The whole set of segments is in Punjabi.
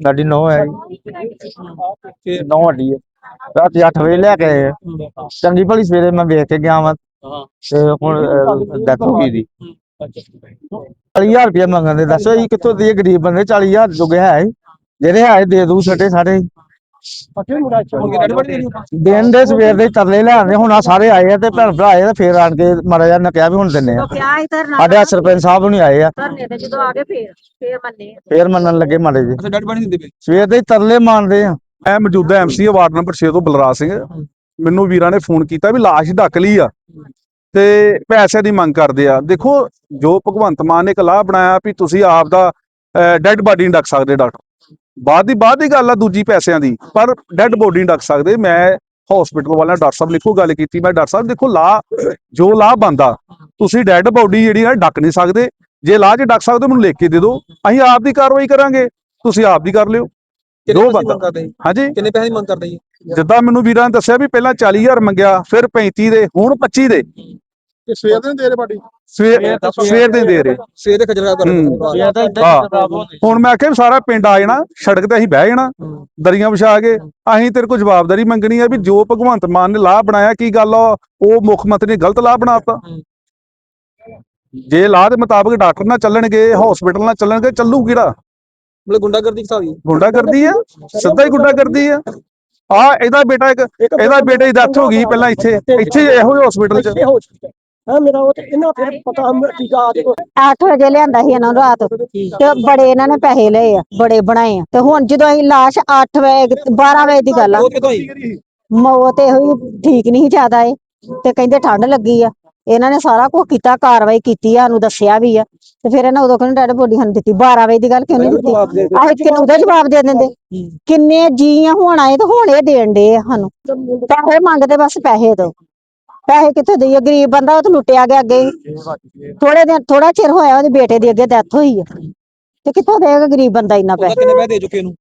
ਸਾਡੀ ਨੌ ਹੈ। ਨੌ ਹੱਡੀ ਹੈ। ਰਾਤੀ 8 ਵਜੇ ਲੈ ਕੇ ਆਏ ਆ। ਚੰਗੀ ਭਲੀ ਸਵੇਰੇ ਮੈਂ ਵੇਖ ਕੇ ਗਿਆ ਵਾਂ। ਤੇ ਹੁਣ ਡੈਥ ਹੋ ਗਈ ਦੀ। 40000 ਰੁਪਏ ਮੰਗਦੇ ਦੱਸੋ ਇਹ ਕਿੱਥੋਂ ਦੀ ਗਰੀਬ ਬੰਦੇ 40000 ਜੋਗੇ ਹੈ ਹੀ। ਜਿਹੜੇ ਹੈ ਦੇ ਦੂ ਛੱਡੇ ਸਾਰੇ ਦਿਨ ਦੇ ਸਵੇਰ ਦੇ ਤਰਲੇ ਲੈ ਆਉਂਦੇ ਹੁਣ ਆ ਸਾਰੇ ਆਏ ਆ ਤੇ ਭੈਣ ਭਰਾ ਆਏ ਆ ਤੇ ਫੇਰ ਆਣ ਕੇ ਮਾੜਾ ਜਿਹਾ ਨਾ ਕਿਹਾ ਵੀ ਹੁਣ ਦਿੰਨੇ ਆ। ਕਿਆ ਹੀ ਧਰਨਾ ਸਾਡੇ ਸਰਪੰਚ ਸਾਹਿਬ ਨਹੀਂ ਆਏ ਆ। ਧਰਨੇ ਤੇ ਜਦੋਂ ਆ ਗਏ ਫੇਰ ਫੇਰ ਮੰਨੇ ਆ। ਫੇਰ ਮੰਨਣ ਲੱਗੇ ਮਾੜੇ ਜੀ ਅੱਛਾ ਡੈਡ ਬਣੀ ਦਿੰਦੇ ਪਏ? ਸਵੇਰ ਦੇ ਤਰਲੇ ਮਾਰਦੇ ਆ। ਮੈਂ ਮੌਜੂਦਾ ਐਮਸੀ ਵਾਰਡ ਨੰਬਰ 6 ਤੋਂ ਬਲਰਾਜ ਸਿੰਘ। ਮੈਨੂੰ ਵੀਰਾਂ ਨੇ ਫੋਨ ਕੀਤਾ ਵੀ ਲਾਸ਼ ਢੱਕ ਲਈ ਆ। ਤੇ ਪੈਸੇ ਦੀ ਮੰਗ ਕਰਦੇ ਆ। ਦੇਖੋ ਜੋ ਭਗਵੰਤ ਮਾਨ ਨੇ ਇੱਕ ਲਾਹ ਬਣਾਇਆ ਵੀ ਤੁਸੀਂ ਆਪ ਦਾ ਡੈੱਡ ਬਾਡੀ ਨਹੀਂ ਢੱਕ ਸਕਦੇ ਡਾਕਟਰ। ਬਾਅਦ ਦੀ ਬਾਅਦ ਦੀ ਗੱਲ ਆ ਦੂਜੀ ਪੈਸਿਆਂ ਦੀ ਪਰ ਡੈੱਡ ਬੋਡੀ ਨਹੀਂ ਢੱਕ ਸਕਦੇ। ਮੈਂ ਹਸਪੀਟਲ ਵਾਲਿਆਂ ਡਾਕਟਰ ਸਾਹਿਬ ਲਿਖੋ ਗੱਲ ਕੀਤੀ ਮੈਂ ਡਾਕਟਰ ਸਾਹਿਬ ਦੇਖੋ ਲਾ ਜੋ ਲਾਹ ਬੰਦਾ ਤੁਸੀਂ ਡੈੱਡ ਬੋਡੀ ਜਿਹੜੀ ਆ ਢੱਕ ਨਹੀਂ ਸਕਦੇ। ਜੇ ਲਾਹ ਜੇ ਢੱਕ ਸਕਦੇ ਹੋ, ਮੈਨੂੰ ਲਿਖ ਕੇ ਦੇ ਦਿਓ। ਅਸੀਂ ਆਪ ਦੀ ਕਾਰਵਾਈ ਕਰਾਂਗੇ ਤੁਸੀਂ ਆਪ ਦੀ ਕਰ ਲਿਓ। ਦੋ ਬੰਦਾ। ਹਾਂਜੀ। ਕਿੰਨੇ ਪੈਸੇ ਦੀ ਮੰਗ ਕਰਦੇ ਜੀ? ਜਿੱਦਾਂ ਮੈਨੂੰ ਵੀਰਾਂ ਨੇ ਦੱਸਿਆ ਵੀ ਪਹਿਲਾਂ 40000 ਮੰਗਿਆ ਫਿਰ 35 ਦੇ ਹੁਣ 25 ਦੇ। ਤੇ ਸਵੇਰ ਦੇ ਦੇ ਰਹੇ ਬਾਡੀ ਸਵੇਰ ਸਵੇਰ ਦੇ ਦੇ ਰਹੇ। ਸਵੇਰ ਦੇ ਖਜਰਾ ਕਰ ਹੂੰ। ਸਵੇਰ ਦਾ ਇਦਾਂ ਹਾਂ। ਹੀ। ਖਰਾਬ ਹੋ ਗਏ ਹੁਣ ਮੈਂ ਆਖਿਆ ਸਾਰਾ ਪਿੰਡ ਆ ਜਾਣਾ ਸੜਕ ਤੇ ਅਸੀਂ ਬਹਿ ਜਾਣਾ ਦਰੀਆਂ ਵਿਛਾ ਕੇ ਅਸੀਂ ਤੇਰੇ ਕੋਲ ਜਵਾਬਦਾਰੀ ਮੰਗਣੀ ਆ ਵੀ ਜੋ ਭਗਵੰਤ ਮਾਨ ਨੇ ਲਾਹ ਬਣਾਇਆ ਕੀ ਗੱਲ ਆ? ਉਹ ਮੁੱਖ ਮੰਤਰੀ ਨੇ ਗਲਤ ਲਾਹ ਬਣਾਤਾ। ਜੇ ਲਾਹ ਦੇ ਮੁਤਾਬਕ ਡਾਕਟਰ ਨਾਲ ਚੱਲਣਗੇ ਹਸਪੀਟਲ ਨਾਲ ਚੱਲਣਗੇ ਚੱਲੂ ਕਿਹੜਾ? ਮਤਲਬ ਗੁੰਡਾਗਰਦੀ ਕਿਸਾ ਹੋਈ ਗੁੰਡਾ ਕਰਦੀ ਆ? ਸਿੱਧਾ ਹੀ ਗੁੰਡਾ ਕਰਦੀ ਆ। ਆ ਇਹਦਾ ਬੇਟਾ ਇੱਕ ਇਹਦਾ ਬੇਟੇ ਦੀ ਡੈਥ ਹੋ ਗਈ ਪਹਿਲਾਂ ਇੱਥੇ ਇੱਥੇ ਇਹੋ ਹੀ ਹਸਪੀਟਲ 'ਚ। ਹਾਂ ਮੇਰਾ ਉਹ ਤੇ ਇਹਨਾਂ ਫਿਰ ਪਤਾ ਮੈਂ ਟੀਕਾ ਆ ਦੇਖੋ 8 ਵਜੇ ਲਿਆਂਦਾ ਸੀ ਇਹਨਾਂ ਨੂੰ ਰਾਤ। ਤੇ ਬੜੇ ਇਹਨਾਂ ਨੇ ਪੈਸੇ ਲਏ ਆ ਬੜੇ ਬਣਾਏ ਆ। ਤੇ ਹੁਣ ਜਦੋਂ ਅਸੀਂ ਲਾਸ਼ 8 ਵਜੇ 12 ਵਜੇ ਦੀ ਗੱਲ ਆ ਉਹ ਕਿਦੋਂ ਹੋਈ ਮੌਤ ਇਹੋ ਹੀ ਠੀਕ ਨਹੀਂ ਜ਼ਿਆਦਾ ਏ ਤੇ ਕਹਿੰਦੇ ਠੰਡ ਲੱਗੀ ਆ। ਇਹਨਾਂ ਨੇ ਸਾਰਾ ਕੁਝ ਕੀਤਾ ਕਾਰਵਾਈ ਕੀਤੀ ਆ ਸਾਨੂੰ ਦੱਸਿਆ ਵੀ ਆ। ਤੇ ਫਿਰ ਇਹਨਾਂ ਉਦੋਂ ਕਹਿੰਦੇ ਡੈਡ ਬੋਡੀ ਸਾਨੂੰ ਦਿੱਤੀ 12 ਵਜੇ ਦੀ ਗੱਲ ਕਿਉਂ ਨਹੀਂ ਦਿੱਤੀ? ਆਹ ਕਿੰਨੂੰ ਦਾ ਜਵਾਬ ਦੇ ਦਿੰਦੇ? ਕਿੰਨੇ ਜੀ ਆ ਹੁਣ ਆਏ ਤੇ ਹੁਣ ਇਹ ਦੇਣ ਦੇ ਆ ਸਾਨੂੰ। ਪੈਸੇ ਮੰਗਦੇ ਬਸ ਪੈਸੇ ਦੋ। ਪੈਸੇ ਕਿੱਥੋਂ ਦਈਏ? ਗਰੀਬ ਬੰਦਾ ਉਹ ਤਾਂ ਲੁੱਟਿਆ ਗਿਆ ਅੱਗੇ ਹੀ। ਥੋੜੇ ਦਿਨ ਥੋੜਾ ਚਿਰ ਹੋਇਆ ਉਹਦੇ ਬੇਟੇ ਦੀ ਅੱਗੇ ਡੈਥ ਹੋਈ ਆ। ਤੇ ਕਿੱਥੋਂ ਦੇਗਾ ਗਰੀਬ ਬੰਦਾ ਇੰਨਾ ਉਹਦਾ ਪੈਸੇ? ਕਿੰਨੇ ਪੈਸੇ ਦੇ ਚੁੱਕੇ ਇਹਨੂੰ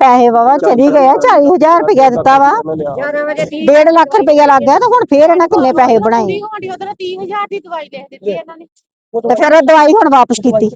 ਪੈਸੇ ਵਾਵਾ ਚਲੀ ਗਏ 40000 ਰੁਪਇਆ ਦਿੱਤਾ ਵਾ। 1.5 ਲੱਖ ਰੁਪਇਆ ਲੱਗ ਗਿਆ ਤੇ ਹੁਣ ਫੇਰ ਇਹਨਾਂ ਕਿੰਨੇ ਪੈਸੇ ਬਣਾਏ? ਹੋਣੀ ਉਹਦੇ 30000 ਦੀ ਦਵਾਈ ਲਿਖ ਦਿੱਤੀ ਇਹਨਾਂ ਨੇ। ਤੇ ਫਿਰ ਉਹ ਦਵਾਈ ਹੁਣ ਵਾਪਸ ਕੀਤੀ।